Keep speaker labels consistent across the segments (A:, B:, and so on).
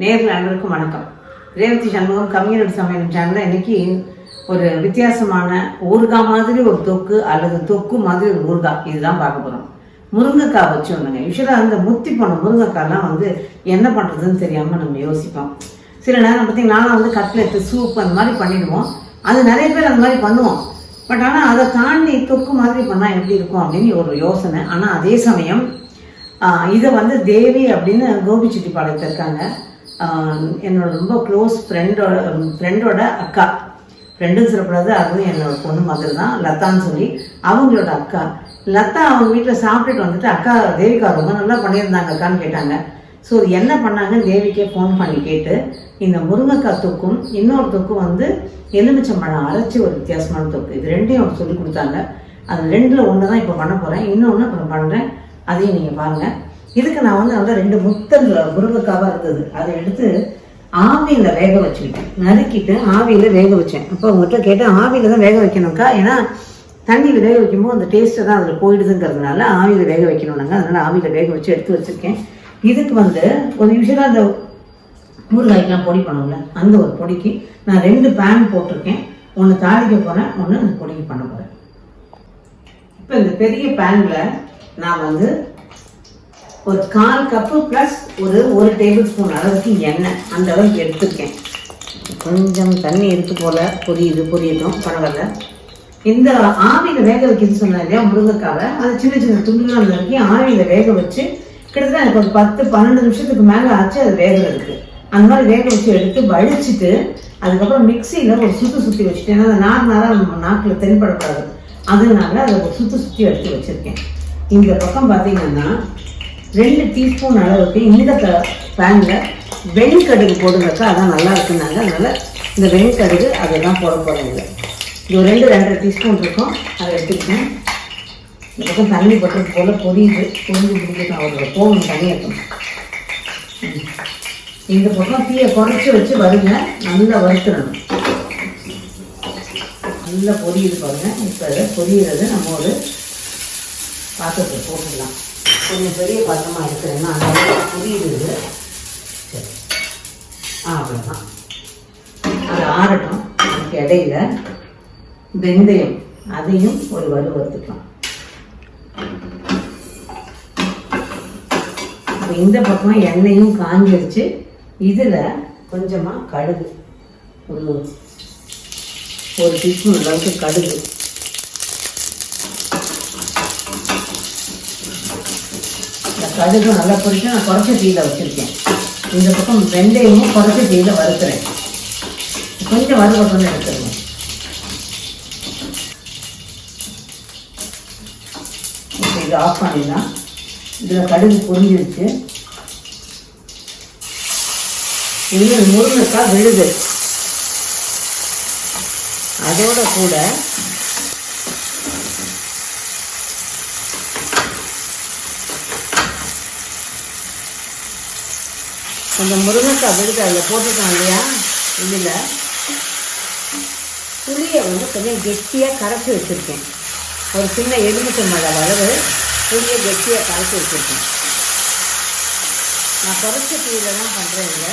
A: நேரில் அனைவருக்கும் வணக்கம். ரேவதி சண்முகம் கம்யூனிட்டி சமையல் சேனலில் இன்னைக்கு ஒரு வித்தியாசமான ஊறுகாய் மாதிரி ஒரு தொக்கு அல்லது தொக்கு மாதிரி ஒரு ஊறுகாய் இதுதான் பார்க்க போகிறோம் முருங்கைக்காய் வச்சு ஒன்றுங்க யூஸ்வலாக அந்த முத்தி போன முருங்கைக்காய்லாம் வந்து என்ன பண்ணுறதுன்னு தெரியாமல் நம்ம யோசிப்போம். சில நேரம் பார்த்தீங்கன்னா நானும் வந்து கட்லெட்டு சூப் அந்த மாதிரி பண்ணிடுவோம். அது நிறைய பேர் அந்த மாதிரி பண்ணுவோம். பட் ஆனால் அதை தாண்டி தொக்கு மாதிரி பண்ணால் எப்படி இருக்கும் அப்படின்னு ஒரு யோசனை. ஆனால் அதே சமயம் இதை வந்து தேவி அப்படின்னு கோபிச்செட்டிப்பாளையத்தில் இருக்காங்க. என்னோட ரொம்ப க்ளோஸ் ஃப்ரெண்டோட ஃப்ரெண்டோட அக்கா. ஃப்ரெண்டும் சொல்லக்கூடாது அதுவும் என்னோட பொண்ணு மகள் தான் லதான்னு சொல்லி. அவங்களோட அக்கா. லதா அவங்க வீட்டில் சாப்பிட்டுட்டு வந்துட்டு அக்கா தேவிகா ரொம்ப நல்லா பண்ணியிருந்தாங்க அக்கான்னு கேட்டாங்க. ஸோ என்ன பண்ணாங்க? தேவிக்கே ஃபோன் பண்ணி கேட்டு இந்த முருங்கைக்காய் தொக்கும் இன்னொரு தொக்கும் வந்து எலுமிச்சம்பழம் அரைச்சி ஒரு வித்தியாசமான தொக்கு. இது ரெண்டையும் அவங்க சொல்லி கொடுத்தாங்க. அது ரெண்டில் ஒன்று தான் இப்போ பண்ண போகிறேன் இன்னொன்று அப்புறம் பண்ணுறேன் அதையும் நீங்கள் பாருங்கள் இதுக்கு நான் வந்து நல்லா ரெண்டு முத்தல் முருங்கைக்காவாக இருந்தது. அதை எடுத்து ஆவியில் வேக வச்சுக்கிட்டேன். நறுக்கிட்டு ஆவியில் வேக வச்சேன். அப்போ உங்கள்கிட்ட கேட்டேன் ஆவியில் தான் வேக வைக்கணும்க்கா? ஏன்னா தண்ணியில் வேக வைக்கும்போது அந்த டேஸ்ட்டு தான் அதில் போயிடுதுங்கிறதுனால ஆவியில் வேக வைக்கணும்னாங்க. அதனால் ஆவியில் வேக வச்சு எடுத்து வச்சுருக்கேன். இதுக்கு வந்து ஒரு யூஸ்வலாக அந்த ஊறுகாய்க்கெலாம் பொடி பண்ணுவோம்ல அந்த ஒரு பொடிக்கு நான் ரெண்டு பேன் போட்டிருக்கேன். ஒன்று தாளிக்க போகிறேன் ஒன்று அந்த பொடிக்கு பண்ண போகிறேன் இப்போ இந்த பெரிய பேனில் நான் வந்து ஒரு கால் கப்பு ப்ளஸ் ஒரு ஒரு டேபிள் ஸ்பூன் அளவுக்கு எண்ணெய். அந்த அளவுக்கு எடுத்துருக்கேன். கொஞ்சம் தண்ணி இருக்கு போல பொரியுது பொரியட்டும் பரவாயில்ல. இந்த ஆவியில் வேக வைக்கிறது சொன்னேன் இல்லையா முருங்கைக்காவை? அது சின்ன சின்ன துண்டுகள் நறுக்கி ஆவியில் வேக வச்சு கிட்டத்தட்ட எனக்கு ஒரு பத்து பன்னெண்டு நிமிஷத்துக்கு மேலே ஆச்சு அது வேகிறதுக்கு. அந்த மாதிரி வேக வச்சு எடுத்து வடிச்சிட்டு அதுக்கப்புறம் மிக்சியில் ஒரு சுற்றி சுற்றி வச்சுட்டு ஏன்னா அந்த நார் நாராக நம்ம நாக்கில் தென்படக்கூடாது. அதனால அதை ஒரு சுற்றி சுற்றி எடுத்து வச்சுருக்கேன். இந்த பக்கம் பார்த்தீங்கன்னா ரெண்டு டீஸ்பூன் அளவுக்கு இந்த பேனில் வெண்கடுகு போடுங்கக்கா அதான் நல்லா இருக்குனாங்க அதனால் இந்த வெண்கடுகு அதை தான் போட போகிறேங்க இது ஒரு ரெண்டு ரெண்டரை டீஸ்பூன் இருக்கும். அதை எடுத்துக்கிட்டேன். இந்த பக்கம் தண்ணி பட்டு போல் பொரியுது. பொரிஞ்சு பிடிக்கணும் அவரோட போகணும் தண்ணி இருக்கணும் இந்த பக்கம் தீயை குறைச்சி வச்சு வருங்க. நல்லா வறுத்துடணும். நல்லா பொரியுது பாருங்க. இப்போ இதை நம்ம ஒரு பாத்திரத்தை போட்டுடலாம். கொஞ்சம் பெரிய பாத்திரமாக இருக்கிறேன்னா அந்த அளவுக்கு பொரியுது. சரி. ஆ அவ்வளோதான் அது ஆறட்டும். அதுக்கு இடையில வெந்தயம் அதையும் ஒரு வலு இப்போ இந்த பக்கம் எண்ணெயும் காஞ்சிருச்சு. இதில் கொஞ்சமாக கடுகு. ஒரு ஒரு டீஸ்பூன் அளவுக்கு கடுகு. கடுகு நல்லா பொரிச்சு நான் குறைச்ச தீயில வச்சுருக்கேன். இந்த பக்கம் வெந்தயமும் குறைச்ச தீயில வறுக்கிறேன். கொஞ்சம் வறுபட்டோன்னு எடுத்துருவோம் இப்போ இது ஆஃப் பண்ணிடலாம். இதில் கடுகு பொரிஞ்சிருச்சு. இது முருங்கைக்காய் விழுது. அதோட கூட கொஞ்சம் முருங்கைக்காய் விழுது அதில் போட்டுருக்கோம் இல்லையா இதில் புளியை வந்து கொஞ்சம் கெட்டியாக கரைச்சி வச்சுருக்கேன். ஒரு சின்ன எலுமிச்சை மழை அளவு புளியை கெட்டியாக கரைச்சி வச்சுருக்கேன். நான் குறைச்ச புளியில் தான் பண்ணுறேன் இல்லை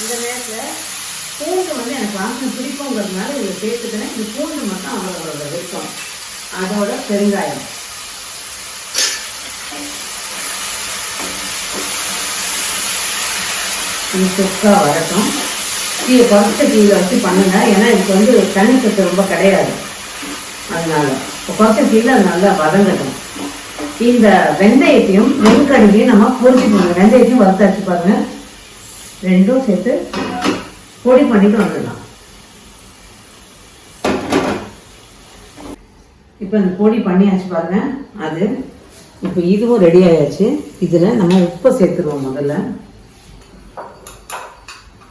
A: இந்த நேரத்தில் பூண்டு வந்து எனக்கு வாசனை பிடிக்குங்கிறதுனால இதை சேர்த்துக்கினேன் இந்த பூண்டு மட்டும் அவ்வளோ விருப்பம் அதோட பெருங்காயம். இது சுக்கா வரட்டும். கீழே குறைச்ச கீழே வச்சு பண்ணுங்க. ஏன்னா இதுக்கு வந்து தண்ணி சத்து ரொம்ப கிடையாது. அதனால இப்போ குறைச்ச கீழே அது நல்லா வதங்கட்டும். இந்த வெந்தயத்தையும் வெண்கடுகையும் நம்ம பொரிச்சு போடுங்க வெந்தயத்தையும் வறுத்தாச்சு பாருங்க. ரெண்டும் சேர்த்து பொடி பண்ணிட்டு வந்துடலாம். இப்போ இந்த பொடி பண்ணியாச்சு பாருங்க. அது இப்போ இதுவும் ரெடி ஆயாச்சு. இதில் நம்ம உப்பை சேர்த்துருவோம் முதல்ல.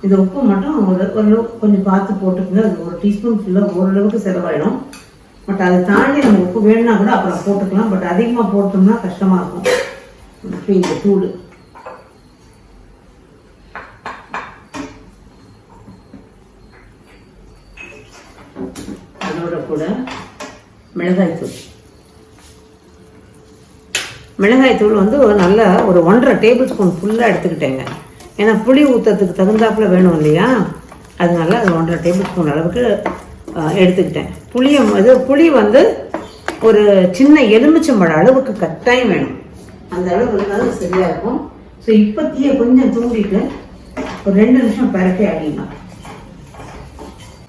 A: இந்த உப்பு மட்டும் ஓரளவுக்கு கொஞ்சம் பார்த்து போட்டுக்கோங்க. அது ஒரு டீஸ்பூன் ஃபுல்லாக ஓரளவுக்கு செலவாயிடும். பட் அதை தாண்டி நம்ம உப்பு வேணும்னா கூட அப்புறம் போட்டுக்கலாம். பட் அதிகமாக போட்டோம்னா கஷ்டமாக இருக்கும். இந்த தூள் அதோட கூட மிளகாய் தூள். மிளகாய் தூள் வந்து ஒரு நல்ல ஒரு ஒன்றரை டேபிள் ஸ்பூன் ஃபுல்லாக எடுத்துக்கிட்டேங்க. ஏன்னா புளி ஊற்றுறதுக்கு தகுந்தாப்புல வேணும் இல்லையா? அதனால அது ஒன்றரை டேபிள் ஸ்பூன் அளவுக்கு எடுத்துக்கிட்டேன். புளியை இது புளி வந்து ஒரு சின்ன எலுமிச்சம்பழம் அளவுக்கு கட்டாயம் வேணும். அந்த அளவு இருந்தாலும் சரியாக இருக்கும். ஸோ இப்போ தீயை கொஞ்சம் தூண்டிட்டு ஒரு ரெண்டு நிமிஷம் பரட்டி அடிக்கலாம்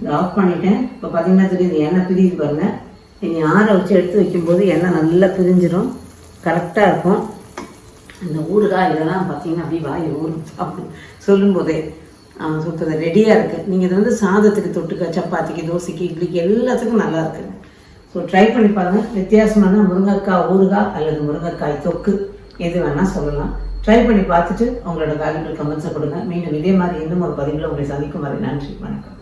A: இதை ஆஃப் பண்ணிட்டேன். இப்போ பார்த்தீங்கன்னா தெரியுது எண்ணெய் பிரியுது பாருங்கள் நீங்கள் ஆற வச்சு எடுத்து வைக்கும்போது எண்ணெய் நல்லா பிரிஞ்சிடும் கரெக்டாக இருக்கும். அந்த ஊறுகாய் இதெல்லாம் பார்த்தீங்கன்னா அப்படி வாய் ஊறும். அப்படி சொல்லும்போதே சுத்தது ரெடியாக இருக்குது நீங்கள் இது வந்து சாதத்துக்கு தொட்டுக்க சப்பாத்திக்கு தோசைக்கு இட்லிக்கு எல்லாத்துக்கும் நல்லா இருக்குங்க ஸோ ட்ரை பண்ணி பாருங்கள் வித்தியாசமான முருங்கைக்காய் ஊறுகாய் அல்லது முருங்கைக்காய் தொக்கு. எது வேணால் சொல்லலாம். ட்ரை பண்ணி பார்த்துட்டு உங்களோட வேல்யூபிள் கமெண்ட்ஸை கொடுங்க. மீண்டும் இதே மாதிரி இன்னும் ஒரு பதிவில் உங்களை சந்திக்கும் வரை நன்றி. வணக்கம்.